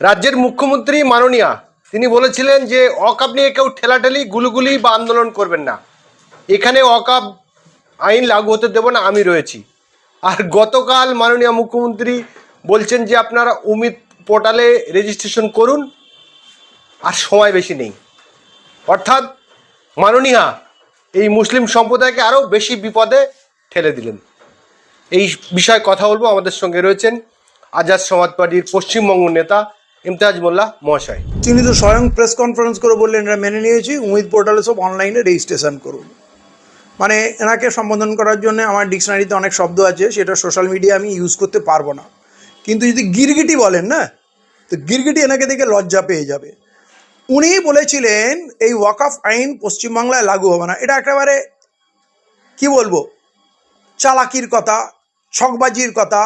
রাজ্যের মুখ্যমন্ত্রী মাননীয়া, তিনি বলেছিলেন যে অকাপ নিয়ে কেউ ঠেলাঠেলি, গুলুগুলি বা আন্দোলন করবেন না। এখানে অকাপ আইন লাগু হতে দেব না, আমি রয়েছি। আর গতকাল মাননীয় মুখ্যমন্ত্রী বলছেন যে আপনারা উমিদ পোর্টালে রেজিস্ট্রেশন করুন, আর সময় বেশি নেই। অর্থাৎ মাননীয়া এই মুসলিম সম্প্রদায়কে আরও বেশি বিপদে ঠেলে দিলেন। এই বিষয়ে কথা বলব, আমাদের সঙ্গে রয়েছেন আজাদ সমাজ পার্টির পশ্চিমবঙ্গ নেতা ইমতাজ মোল্লা, মহাশয়। তিনি তো স্বয়ং প্রেস কনফারেন্স করে বললেন, এরা মেনে নিয়েছি, উমিদ পোর্টালে সব অনলাইনে রেজিস্ট্রেশন করুন। মানে এনাকে সম্বোধন করার জন্য আমার ডিকশনারিতে অনেক শব্দ আছে, সেটা সোশ্যাল মিডিয়া আমি ইউজ করতে পারব না। কিন্তু যদি গিরগিটি বলেন, না? তো গিরগিটি এনাকে দেখে লজ্জা পেয়ে যাবে। উনি বলেছিলেন, এই ওয়াকফ আইন পশ্চিমবাংলায় লাগু হবে না। এটা একেবারে, কি বলব? চালাকির কথা, ছকবাজির কথা,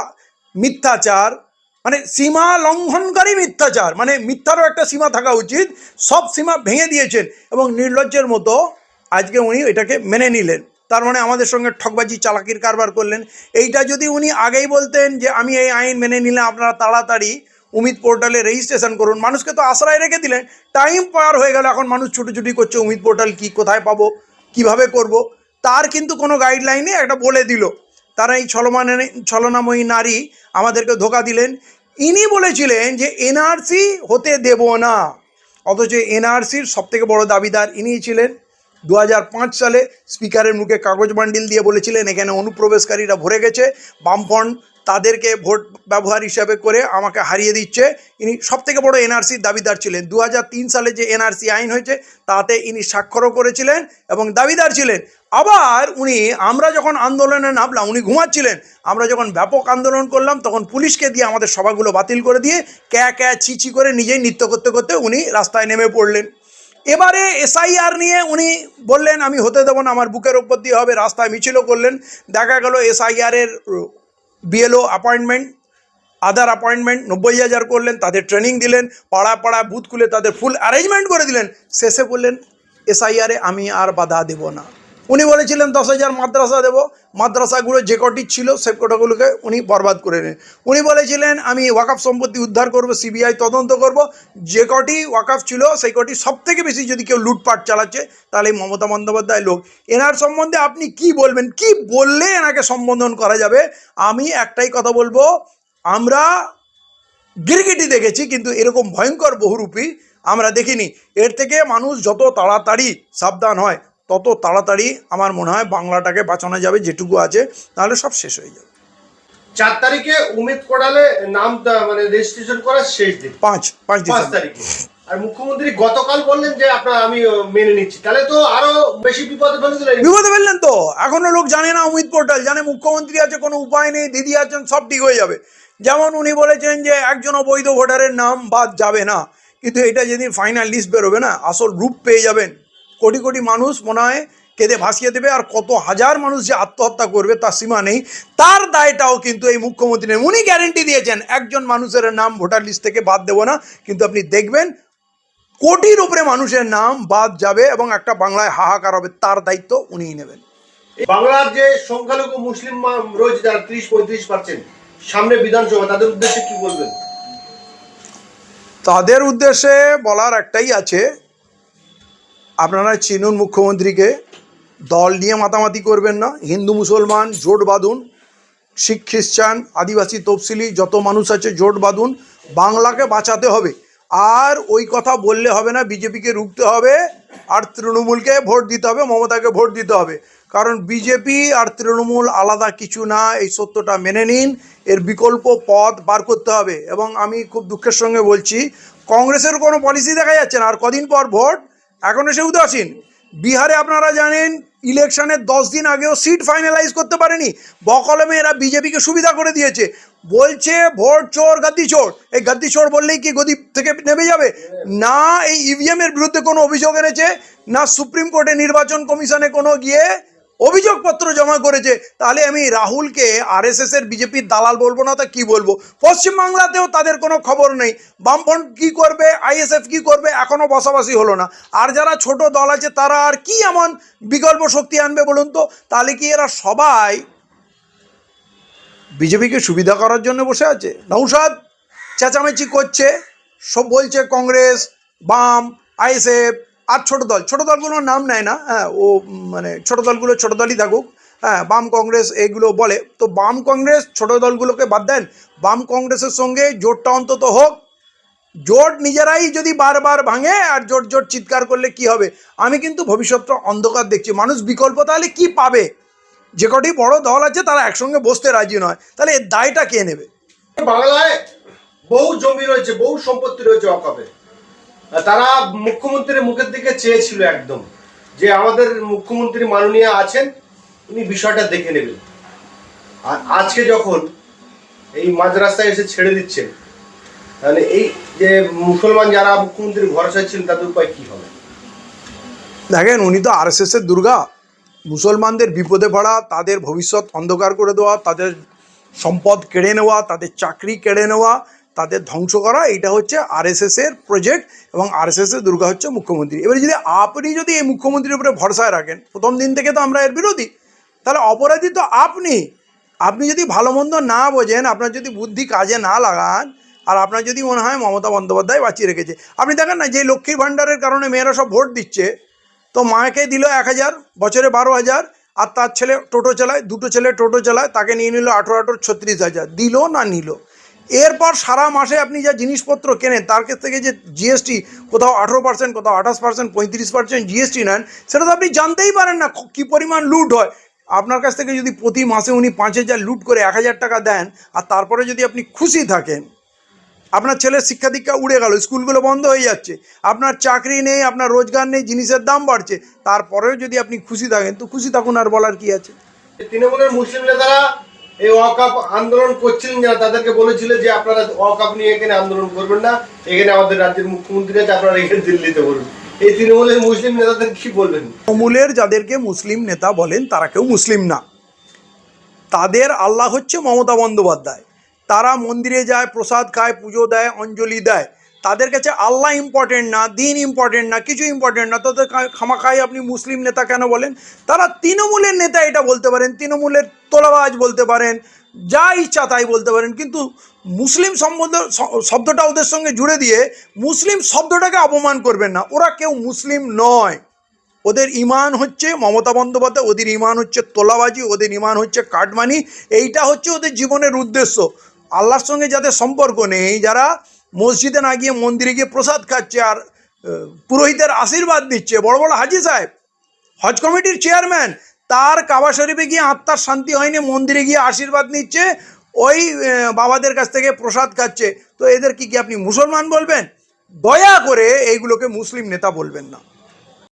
মিথ্যাচার মানে সীমা লঙ্ঘনকারী মিথ্যাচার। মানে মিথ্যারও একটা সীমা থাকা উচিত। সব সীমা ভেঙে দিয়েছেন এবং নির্লজ্জের মতো আজকে উনি এটাকে মেনে নিলেন। তার মানে আমাদের সঙ্গে ঠকবাজি চালাকির কারবার করলেন। এইটা যদি উনি আগেই বলতেন যে আমি এই আইন মেনে নিলে আপনারা তাড়াতাড়ি উমিদ পোর্টালে রেজিস্ট্রেশন করুন। মানুষকে তো আশ্রয় রেখে দিলেন। টাইম পার হয়ে গেল। এখন মানুষ ছুটোছুটি করছে, উমিদ পোর্টাল কি কোথায় পাবো, কীভাবে করব? তার কিন্তু কোনো গাইডলাইনে একটা বলে দিল। তারা এই ছলমান ছলনাময়ী নারী আমাদেরকে ধোকা দিলেন। ইনি বলেছিলেন যে, এনআরসি হতে দেব না। অথচ এনআরসির সবথেকে বড় দাবিদার ইনি ছিলেন। দু হাজার পাঁচ সালে স্পিকারের মুখে কাগজ বান্ডিল দিয়ে বলেছিলেন, এখানে অনুপ্রবেশকারীরা ভরে গেছে, বামফ্রন্ট তাদেরকে ভোট ব্যবহার হিসাবে করে আমাকে হারিয়ে দিচ্ছে। ইনি সবথেকে বড় এনআরসির দাবিদার ছিলেন। দু হাজার তিন সালে যে এনআরসি আইন হয়েছে, তাতে ইনি স্বাক্ষরও করেছিলেন এবং দাবিদার ছিলেন। আবার উনি আমরা যখন আন্দোলনে নামলাম, উনি ঘুমাচ্ছিলেন, আমরা যখন ব্যাপক আন্দোলন করলাম, তখন পুলিশকে দিয়ে আমাদের সভাগুলো বাতিল করে দিয়ে ক্যা ক্যা ছিছি করে নিজেই নৃত্য করতে করতে উনি রাস্তায় নেমে পড়লেন। এবারে এসআইআর নিয়ে উনি বললেন, আমি হতে দেবো না, আমার বুকের ওপর দিয়ে হবে। রাস্তায় মিছিলও করলেন। দেখা গেল এসআইআরের বিএলও অ্যাপয়েন্টমেন্ট আদার অ্যাপয়েন্টমেন্ট নব্বই হাজার করলেন, তাদের ট্রেনিং দিলেন, পাড়া পাড়া বুথ খুলে তাদের ফুল অ্যারেঞ্জমেন্ট করে দিলেন। শেষে বললেন এসআইআরে আমি আর বাধা দেব না। উনি বলেছিলেন, দশ হাজার মাদ্রাসা দেবো। মাদ্রাসাগুলো যে কটি ছিল, সে কটাগুলোকে উনি বরবাদ করে নেন। উনি বলেছিলেন, আমি ওয়াকাফ সম্পত্তি উদ্ধার করব, সিবিআই তদন্ত করব। যে কটি ওয়াকাফ ছিল, সেই কটি সব থেকে বেশি যদি কেউ লুটপাট চালাচ্ছে, তাহলে মমতা বন্দ্যোপাধ্যায় লোক। এনার সম্বন্ধে আপনি কি বলবেন? কি বললে এনাকে সম্বোধন করা যাবে? আমি একটাই কথা বলব, আমরা গিরগিটি দেখেছি, কিন্তু এরকম ভয়ঙ্কর বহুরূপী আমরা দেখিনি। এর থেকে মানুষ যত তাড়াতাড়ি সাবধান হয় তত তাড়াতাড়ি আমার মনে হয় বাংলাটাকে বাঁচানো যাবে যেটুকু আছে তাহলে সব শেষ হয়ে যাবে। চার তারিখে উমিদ পোর্টালে নামটা মানে রেজিস্ট্রেশন করার শেষ দিন পাঁচ পাঁচ পাঁচ তারিখে। আর মুখ্যমন্ত্রী গতকাল বললেন যে আপনার আমি মেনে নিচ্ছি। তাহলে তো আরও বেশি বিপদে ফেলে দিলেন। বিপদে ফেললেন তো? এখনও লোক জানে না অমিত পোর্টাল জানে মুখ্যমন্ত্রী আছে কোনো উপায় নেই দিদি আছেন সব ঠিক হয়ে যাবে। যেমন উনি বলেছেন যে একজন অবৈধ ভোটারের নাম বাদ যাবে না। কিন্তু এটা যেদিন ফাইনাল লিস্ট বেরোবে না আসল রূপ পেয়ে যাবেন। কোটি কোটি মানুষ মনে হয় কেঁদে ভাসিয়ে দেবে আর কত হাজার মানুষ যে আত্মহত্যা করবে তার সীমা নেই। তার দায়টাও কিন্তু এই মুখ্যমন্ত্রী নেন উনি গ্যারেন্টি দিয়েছেন একজন মানুষের নাম ভোটার লিস্ট থেকে বাদ দেবো না। কিন্তু আপনি দেখবেন কোটির উপরে মানুষের নাম বাদ যাবে এবং একটা বাংলায় হাহাকার হবে তার দায়িত্ব উনিই নেবেন। বাংলার যে সংখ্যালঘু মুসলিম রয়েছে যারা ত্রিশ পঁয়ত্রিশ পার্সেন্ট সামনে বিধানসভা তাদের উদ্দেশ্যে কি বলবেন? তাদের উদ্দেশ্যে বলার একটাই আছে আপনারা চিনুন মুখ্যমন্ত্রীকে, দল নিয়ে মাতামাতি করবেন না, হিন্দু, মুসলমান, জোট বাঁধুন, শিখ, খ্রিস্টান, আদিবাসী, তফসিলি, যত মানুষ আছে জোট বাঁধুন, বাংলাকে বাঁচাতে হবে। আর ওই কথা বললে হবে না, বিজেপিকে রুখতে হবে, আর তৃণমূলকে ভোট দিতে হবে, মমতাকে ভোট দিতে হবে। কারণ বিজেপি আর তৃণমূল আলাদা কিছু না, এই সত্যটা মেনে নিন, এর বিকল্প পথ বার করতে হবে। এবং আমি খুব দুঃখের সঙ্গে বলছি, কংগ্রেসের কোনো পলিসি দেখা যাচ্ছে না, আর কদিন পর ভোট এখনও সে উদাসীন। বিহারে আপনারা জানেন, ইলেকশনের দশ দিন আগেও সিট ফাইনালাইজ করতে পারেনি। বকলমে এরা বিজেপিকে সুবিধা করে দিয়েছে। বলছে, ভোট চোর, গাদ্দি চোর। এই গাদ্দি চোর বললেই কি গদি থেকে নেমে যাবে? না, এই ইভিএমের বিরুদ্ধে কোনো অভিযোগ এনেছে, না সুপ্রিম কোর্টে নির্বাচন কমিশনে কোনো গিয়ে অভিযোগপত্র জমা করেছে। তাহলে আমি রাহুলকে আরএসএস এর বিজেপির দালাল বলব না তা কি বলব? পশ্চিমবাংলাতেও তাদের কোনো খবর নেই। বামফ্রন্ট কি করবে? আইএসএফ কি করবে? এখনও বসাবাসি হলো না। আর যারা ছোট দল আছে, তারা আর কি এমন বিকল্প শক্তি আনবে বলুন তো? তাহলে কি এরা সবাই বিজেপিকে সুবিধা করার জন্য বসে আছে? নৌসাদ চেঁচামেচি করছে, সব বলছে কংগ্রেস, বাম আইএসএফ আর ছোট দল, ছোট দলগুলোর নাম নেয় না হ্যাঁ ও মানে ছোট দলগুলো ছোট দলই থাকুক হ্যাঁ বাম কংগ্রেস এগুলো বলে। তো বাম কংগ্রেস ছোট দলগুলোকে বাদ দেন, বাম কংগ্রেসের সঙ্গে জোটটা অন্তত হোক। জোট নিজেরাই যদি বারবার ভাঙে আর জোট জোট চিৎকার করলে কি হবে? আমি কিন্তু ভবিষ্যৎটা অন্ধকার দেখছি। মানুষ বিকল্প তাহলে কি পাবে? যে কটি বড় দল আছে তারা একসঙ্গে বসতে রাজি নয়। তাহলে এর দায়টা কে নেবে? বাংলায় বহু জমি রয়েছে, বহু সম্পত্তি রয়েছে অকাপে। তারা মুখ্যমন্ত্রীর মুখের দিকে চেয়েছিল একদম যে আমাদের মুখ্যমন্ত্রী মাননীয় আছেন, উনি বিষয়টা দেখে নেবেন। আর আজকে যখন এই মাঝ রাস্তায় এসে ছেড়ে দিচ্ছেন, তাহলে এই যে মুসলমান যারা মুখ্যমন্ত্রীর ভরসায় ছিলেন, তাদের উপায় কি হবে? দেখেন, উনি তো আর এর দুর্গা। মুসলমানদের বিপদে পড়া, তাদের ভবিষ্যৎ অন্ধকার করে দেওয়া, তাদের সম্পদ কেড়ে নেওয়া, তাদের চাকরি কেড়ে নেওয়া তাদের ধ্বংস করা এটা হচ্ছে আর এর প্রজেক্ট এবং আর এস এর দুর্গা হচ্ছে মুখ্যমন্ত্রী। এবারে যদি আপনি যদি এই মুখ্যমন্ত্রীর উপরে ভরসায় রাখেন, প্রথম দিন থেকে তো আমরা এর বিরোধী, তাহলে অপরাধী তো আপনি। আপনি যদি ভালো মন্দ না বোঝেন, আপনার যদি বুদ্ধি কাজে না লাগান, আর আপনার যদি মনে হয় মমতা বন্দ্যোপাধ্যায় বাঁচিয়ে রেখেছে। আপনি দেখেন না যে লক্ষ্মীর ভাণ্ডারের কারণে মেয়েরা সব ভোট দিচ্ছে, তো মাকে দিল এক হাজার, বছরে বারো হাজার, আর তার ছেলে টোটো চালায়, দুটো ছেলে টোটো চালায়, তাকে নিয়ে নিল আঠেরো আঠেরো ছত্রিশ হাজার, দিল না নিল? এরপর সারা মাসে আপনি যা জিনিসপত্র কেনেন, তার কাছ থেকে যে জিএসটি কোথাও আঠেরো পার্সেন্ট কোথাও আঠাশ পার্সেন্ট পঁয়ত্রিশ পার্সেন্ট জিএসটি নেন, সেটা তো আপনি জানতেই পারেন না কী পরিমাণ লুট হয়। আপনার কাছ থেকে যদি প্রতি মাসে উনি পাঁচ হাজার লুট করে এক হাজার টাকা দেন, আর তারপরে যদি আপনি খুশি থাকেন, আপনার ছেলের শিক্ষা দীক্ষা উড়ে গেল, স্কুলগুলো বন্ধ হয়ে যাচ্ছে, আপনার চাকরি নেই, আপনার রোজগার নেই, জিনিসের দাম বাড়ছে, তারপরেও যদি আপনি খুশি থাকেন, তো খুশি থাকুন আর বলার কি আছে? তৃণমূলের মুসলিম নেতারা এই ওয়াকাপ আন্দোলন করছিলেন যারা, তাদেরকে বলেছিল যে আপনারা ওয়াকাপ নিয়ে এখানে আন্দোলন করবেন না। এখানে আমাদের রাজ্যের মুখ্যমন্ত্রী আছে, আপনারা এখানে দিল্লিতে বলুন। এই তৃণমূলের মুসলিম নেতাদের কি বলবেন? তৃণমূলের যাদেরকে মুসলিম নেতা বলেন, তারা কেউ মুসলিম না। তাদের আল্লাহ হচ্ছে মমতা বন্দ্যোপাধ্যায়। তারা মন্দিরে যায়, প্রসাদ খায়, পুজো দেয়, অঞ্জলি দেয়। তাদের কাছে আল্লাহ ইম্পর্টেন্ট না, দিন ইম্পর্টেন্ট না, কিছু ইম্পর্টেন্ট না। তাদের খামাখাই আপনি মুসলিম নেতা কেন বলেন? তারা তৃণমূলের নেতা এটা বলতে পারেন, তৃণমূলের তোলাবাজ বলতে পারেন, যা ইচ্ছা তাই বলতে পারেন। কিন্তু মুসলিম সম্বন্ধ শব্দটা ওদের সঙ্গে জুড়ে দিয়ে মুসলিম শব্দটাকে অপমান করবেন না। ওরা কেউ মুসলিম নয়। ওদের ইমান হচ্ছে মমতা বন্দ্যোপাধ্যায়, ওদের ইমান হচ্ছে তোলাবাজি, ওদের ইমান হচ্ছে কাটমানি। এইটা হচ্ছে ওদের জীবনের উদ্দেশ্য। আল্লাহর সঙ্গে যাদের সম্পর্ক নেই, যারা মসজিদে না গিয়ে মন্দিরে গিয়ে প্রসাদ খাচ্ছে আর পুরোহিতের আশীর্বাদ দিচ্ছে বড় বড় হাজি সাহেব, হজ কমিটির চেয়ারম্যান, তার কাবা শরীফে গিয়ে আত্মার শান্তি হয়নি, মন্দিরে গিয়ে আশীর্বাদ নিচ্ছে, ওই বাবাদের কাছ থেকে প্রসাদ খাচ্ছে। তো এদের কি কি আপনি মুসলমান বলবেন? দয়া করে এইগুলোকে মুসলিম নেতা বলবেন না।